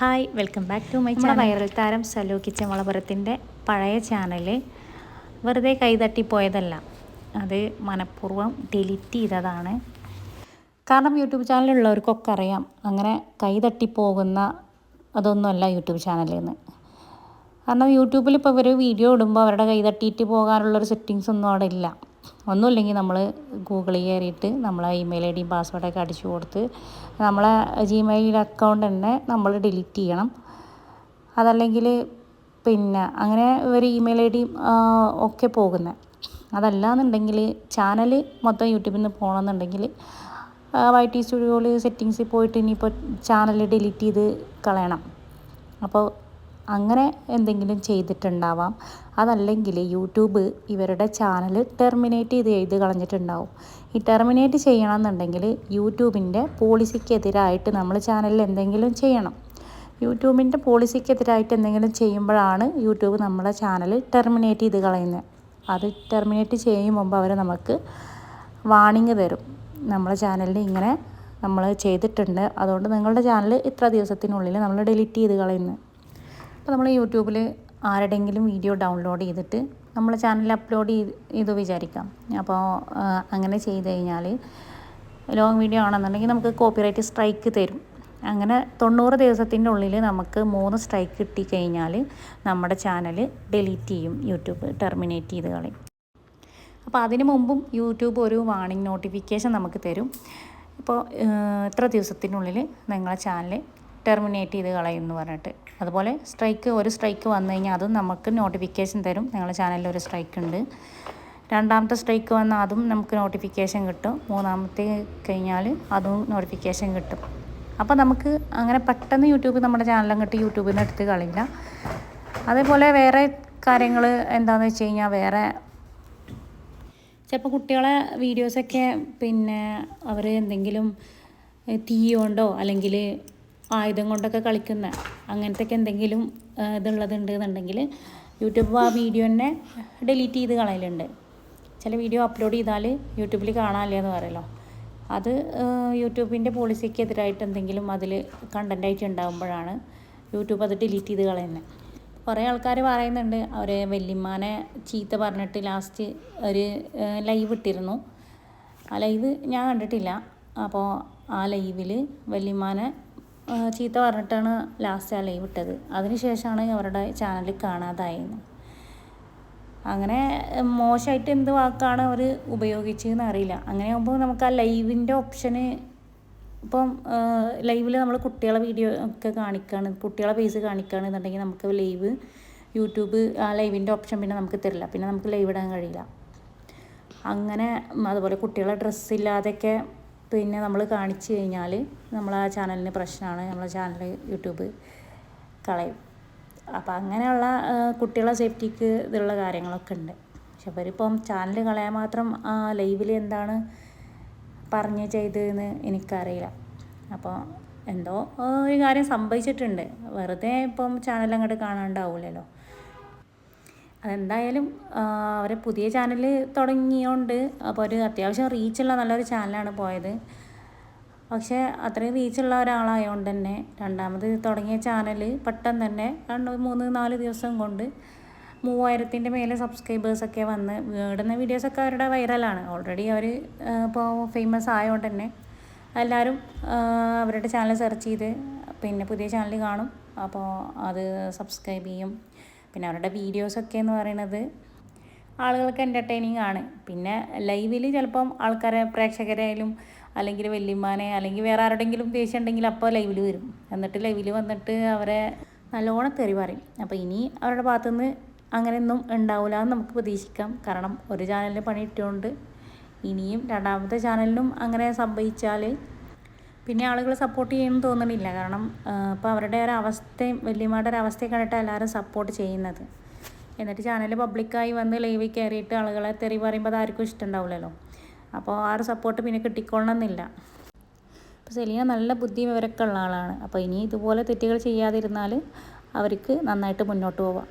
Hi welcome back to my channel. Viral താരം Salu kitchen വളപുരത്തിന്റെ പഴയ channel. വെറുതെ കൈതട്ടിപ്പോയതല്ല അത് മനഃപൂർവം ഡിലീറ്റ് ചെയ്തതാണ്. കാരണം യൂട്യൂബ് ചാനലുള്ളവർക്കൊക്കെ അറിയാം അങ്ങനെ കൈതട്ടിപ്പോകുന്ന അതൊന്നുമല്ല യൂട്യൂബ് ചാനലിൽ നിന്ന് കാരണം യൂട്യൂബിൽ ഇപ്പോൾ ഇവർ വീഡിയോ ഇടുമ്പോൾ അവരുടെ കൈ തട്ടിയിട്ട് പോകാനുള്ളൊരു സെറ്റിങ്സ് ഒന്നും അവിടെ ഇല്ല. ഒന്നുമില്ലെങ്കിൽ നമ്മൾ ഗൂഗിളിൽ കയറിയിട്ട് നമ്മളെ ഇമെയിൽ ഐ ഡിയും പാസ്വേഡൊക്കെ അടിച്ചു കൊടുത്ത് നമ്മളെ ജിമെയിൽ അക്കൗണ്ട് തന്നെ നമ്മൾ ഡിലീറ്റ് ചെയ്യണം. അതല്ലെങ്കിൽ പിന്നെ അങ്ങനെ ഒരു ഇമെയിൽ ഐ ഡിയും ഒക്കെ പോകുന്നത് അതല്ല എന്നുണ്ടെങ്കിൽ ചാനൽ മൊത്തം യൂട്യൂബിൽ നിന്ന് പോകണമെന്നുണ്ടെങ്കിൽ വൈ ടി സ്റ്റുഡിയോയിൽ സെറ്റിങ്സിൽ പോയിട്ട് ഇനിയിപ്പോൾ ചാനൽ ഡിലീറ്റ് ചെയ്ത് കളയണം. അപ്പോൾ അങ്ങനെ എന്തെങ്കിലും ചെയ്തിട്ടുണ്ടാവാം. അതല്ലെങ്കിൽ യൂട്യൂബ് ഇവരുടെ ചാനൽ ടെർമിനേറ്റ് ചെയ്ത് എഴുതി കളഞ്ഞിട്ടുണ്ടാവും. ഈ ടെർമിനേറ്റ് ചെയ്യണമെന്നുണ്ടെങ്കിൽ യൂട്യൂബിന്റെ പോളിസിക്കെതിരായിട്ട് നമ്മൾ ചാനലിൽ എന്തെങ്കിലും ചെയ്യണം. യൂട്യൂബിന്റെ പോളിസിക്കെതിരായിട്ട് എന്തെങ്കിലും ചെയ്യുമ്പോഴാണ് യൂട്യൂബ് നമ്മളെ ചാനൽ ടെർമിനേറ്റ് ചെയ്ത് കളയുന്നത്. അത് ടെർമിനേറ്റ് ചെയ്യും മുമ്പ് അവർ നമുക്ക് വാണിംഗ് തരും. നമ്മളെ ചാനലിൽ ഇങ്ങനെ നമ്മൾ ചെയ്തിട്ടുണ്ട്. അതുകൊണ്ട് നിങ്ങളുടെ ചാനൽ ഇത്ര ദിവസത്തിനുള്ളിൽ നമ്മൾ ഡിലീറ്റ് ചെയ്ത് കളയുന്നു അപ്പോൾ നമ്മൾ യൂട്യൂബിൽ ആരുടെയെങ്കിലും വീഡിയോ ഡൗൺലോഡ് ചെയ്തിട്ട് നമ്മൾ ചാനലിൽ അപ്ലോഡ് ചെയ്ത് ചെയ്തു വിചാരിക്കാം. അപ്പോൾ അങ്ങനെ ചെയ്ത് കഴിഞ്ഞാൽ ലോങ് വീഡിയോ ആണെന്നുണ്ടെങ്കിൽ നമുക്ക് കോപ്പിറൈറ്റ് സ്ട്രൈക്ക് തരും. അങ്ങനെ തൊണ്ണൂറ് ദിവസത്തിന്റെ ഉള്ളിൽ നമുക്ക് മൂന്ന് സ്ട്രൈക്ക് കിട്ടിക്കഴിഞ്ഞാൽ നമ്മുടെ ചാനൽ ഡിലീറ്റ് ചെയ്യും യൂട്യൂബ് ടെർമിനേറ്റ് ചെയ്ത് കളയും. അപ്പോൾ അതിന് മുമ്പും യൂട്യൂബ് ഒരു വാണിംഗ് നോട്ടിഫിക്കേഷൻ നമുക്ക് തരും. ഇപ്പോൾ ഇത്ര ദിവസത്തിനുള്ളിൽ നിങ്ങളെ ചാനൽ ടെർമിനേറ്റ് ചെയ്ത് കളയും എന്ന് പറഞ്ഞിട്ട്. അതുപോലെ സ്ട്രൈക്ക് ഒരു സ്ട്രൈക്ക് വന്നു കഴിഞ്ഞാൽ അതും നമുക്ക് നോട്ടിഫിക്കേഷൻ തരും. നിങ്ങളുടെ ചാനലിൽ ഒരു സ്ട്രൈക്ക് ഉണ്ട്. രണ്ടാമത്തെ സ്ട്രൈക്ക് വന്നാൽ അതും നമുക്ക് നോട്ടിഫിക്കേഷൻ കിട്ടും. മൂന്നാമത്തെ കഴിഞ്ഞാൽ അതും നോട്ടിഫിക്കേഷൻ കിട്ടും. അപ്പോൾ നമുക്ക് അങ്ങനെ പെട്ടെന്ന് യൂട്യൂബ് നമ്മുടെ ചാനലങ്ങട്ട് യൂട്യൂബിൽ നിന്ന് എടുത്ത് കളയില്ല. അതേപോലെ വേറെ കാര്യങ്ങൾ എന്താണെന്ന് വെച്ച് കഴിഞ്ഞാൽ വേറെ ചിലപ്പോൾ കുട്ടികളെ വീഡിയോസൊക്കെ പിന്നെ അവർ എന്തെങ്കിലും തീ അല്ലെങ്കിൽ ആയുധം കൊണ്ടൊക്കെ കളിക്കുന്ന അങ്ങനത്തെയൊക്കെ എന്തെങ്കിലും ഇതുള്ളതുണ്ട് എന്നുണ്ടെങ്കിൽ യൂട്യൂബ് ആ വീഡിയോ തന്നെ ഡിലീറ്റ് ചെയ്ത് കളയലുണ്ട്. ചില വീഡിയോ അപ്ലോഡ് ചെയ്താൽ യൂട്യൂബിൽ കാണാനില്ല എന്ന് പറയല്ലോ. അത് യൂട്യൂബിന്റെ പോളിസിക്ക് എതിരായിട്ട് എന്തെങ്കിലും അതിൽ കണ്ടന്റായിട്ട് ഉണ്ടാകുമ്പോഴാണ് യൂട്യൂബ് അത് ഡിലീറ്റ് ചെയ്ത് കളയുന്നത് കുറേ ആൾക്കാർ പറയുന്നുണ്ട് അവർ വല്യമ്മാനെ ചീത്ത പറഞ്ഞിട്ട് ലാസ്റ്റ് ഒരു ലൈവ് ഇട്ടിരുന്നു. ആ ലൈവ് ഞാൻ കണ്ടിട്ടില്ല. അപ്പോൾ ആ ലൈവിൽ വല്യമ്മാനെ ചീത്ത പറഞ്ഞിട്ടാണ് ലാസ്റ്റ് ആ ലൈവ് ഇട്ടത്. അതിനുശേഷമാണ് അവരുടെ ചാനൽ കാണാതായത്. അങ്ങനെ മോശമായിട്ട് എന്ത് വാക്കാണ് അവർ ഉപയോഗിച്ചതെന്ന് അറിയില്ല. അങ്ങനെ ആകുമ്പോൾ നമുക്ക് ആ ലൈവിന്റെ ഓപ്ഷന് ഇപ്പം ലൈവിൽ നമ്മൾ കുട്ടികളെ വീഡിയോ ഒക്കെ കാണിക്കുകയാണ് കുട്ടികളെ പേസ് കാണിക്കുകയാണെന്നുണ്ടെങ്കിൽ നമുക്ക് ലൈവ് യൂട്യൂബ് ആ ലൈവിന്റെ ഓപ്ഷൻ പിന്നെ നമുക്ക് തരില്ല. പിന്നെ നമുക്ക് ലൈവ് ഇടാൻ കഴിയില്ല. അങ്ങനെ അതുപോലെ കുട്ടികളെ ഡ്രസ്സില്ലാതെയൊക്കെ പിന്നെ നമ്മൾ കാണിച്ചു കഴിഞ്ഞാൽ നമ്മൾ ആ ചാനലിന് പ്രശ്നമാണ് നമ്മളെ ചാനൽ യൂട്യൂബ് കളയും. അപ്പോൾ അങ്ങനെയുള്ള കുട്ടികളെ സേഫ്റ്റിക്ക് ഇതുള്ള കാര്യങ്ങളൊക്കെ ഉണ്ട്. പക്ഷെ അവരിപ്പം ചാനൽ കളയാൻ മാത്രം ആ ലൈവിൽ എന്താണ് പറഞ്ഞ് ചെയ്തതെന്ന് എനിക്കറിയില്ല. അപ്പോൾ എന്തോ ഒരു കാര്യം സംഭവിച്ചിട്ടുണ്ട്. വെറുതെ ഇപ്പം ചാനൽ അങ്ങോട്ട് കാണാണ്ടാവില്ലല്ലോ അതെന്തായാലും അവർ പുതിയ ചാനൽ തുടങ്ങിയോണ്ട് അപ്പോൾ ഒരു അത്യാവശ്യം റീച്ചുള്ള നല്ലൊരു ചാനലാണ് പോയത്. പക്ഷേ അത്രയും റീച്ചുള്ള ഒരാളായതുകൊണ്ട് തന്നെ രണ്ടാമത് തുടങ്ങിയ ചാനൽ പെട്ടെന്ന് തന്നെ രണ്ട് മൂന്ന് നാല് ദിവസം കൊണ്ട് മൂവായിരത്തിന്റെ മേലെ സബ്സ്ക്രൈബേഴ്സൊക്കെ വന്ന് വീടുന്ന വീഡിയോസൊക്കെ അവരുടെ വൈറലാണ് ഓൾറെഡി അവർ ഇപ്പോൾ ഫേമസ് ആയതുകൊണ്ട് തന്നെ എല്ലാവരും അവരുടെ ചാനൽ സെർച്ച് ചെയ്ത് പിന്നെ പുതിയ ചാനൽ കാണും. അപ്പോൾ അത് സബ്സ്ക്രൈബ് ചെയ്യും. പിന്നെ അവരുടെ വീഡിയോസൊക്കെ എന്ന് പറയുന്നത് ആളുകൾക്ക് എന്റർടൈനിങ് ആണ്. പിന്നെ ലൈവിൽ ചിലപ്പം ആൾക്കാരെ പ്രേക്ഷകരായാലും അല്ലെങ്കിൽ വല്യമ്മാനെ അല്ലെങ്കിൽ വേറെ ആരുടെങ്കിലും ദേഷ്യം ഉണ്ടെങ്കിൽ അപ്പോൾ ലൈവിൽ വരും. എന്നിട്ട് ലൈവിൽ വന്നിട്ട് അവരെ നല്ലോണം തെറി പറയും. അപ്പോൾ ഇനി അവരുടെ ഭാഗത്തുനിന്ന് അങ്ങനെയൊന്നും ഉണ്ടാവില്ല എന്ന് നമുക്ക് പ്രതീക്ഷിക്കാം. കാരണം ഒരു ചാനലിന് പണി ഇട്ടുകൊണ്ട് ഇനിയും രണ്ടാമത്തെ ചാനലിനും അങ്ങനെ സംഭവിച്ചാൽ പിന്നെ ആളുകൾ സപ്പോർട്ട് ചെയ്യുമെന്ന് തോന്നണില്ല. കാരണം ഇപ്പോൾ അവരുടെ ഒരു അവസ്ഥയും വല്യമ്മയുടെ ഒരു അവസ്ഥയും കണ്ടിട്ട് എല്ലാവരും സപ്പോർട്ട് ചെയ്യുന്നത്. എന്നിട്ട് ചാനൽ പബ്ലിക്കായി വന്ന് ലൈവിൽ കയറിയിട്ട് ആളുകളെ തെറി പറയുമ്പോൾ അതാർക്കും ഇഷ്ടമുണ്ടാവില്ലല്ലോ അപ്പോൾ ആ ഒരു സപ്പോർട്ട് പിന്നെ കിട്ടിക്കൊള്ളണമെന്നില്ല അപ്പോൾ സെലീന നല്ല ബുദ്ധി വിവരമൊക്കെ ഉള്ള ആളാണ്. അപ്പോൾ ഇനി ഇതുപോലെ തെറ്റുകൾ ചെയ്യാതിരുന്നാൽ അവർക്ക് നന്നായിട്ട് മുന്നോട്ട് പോവാം.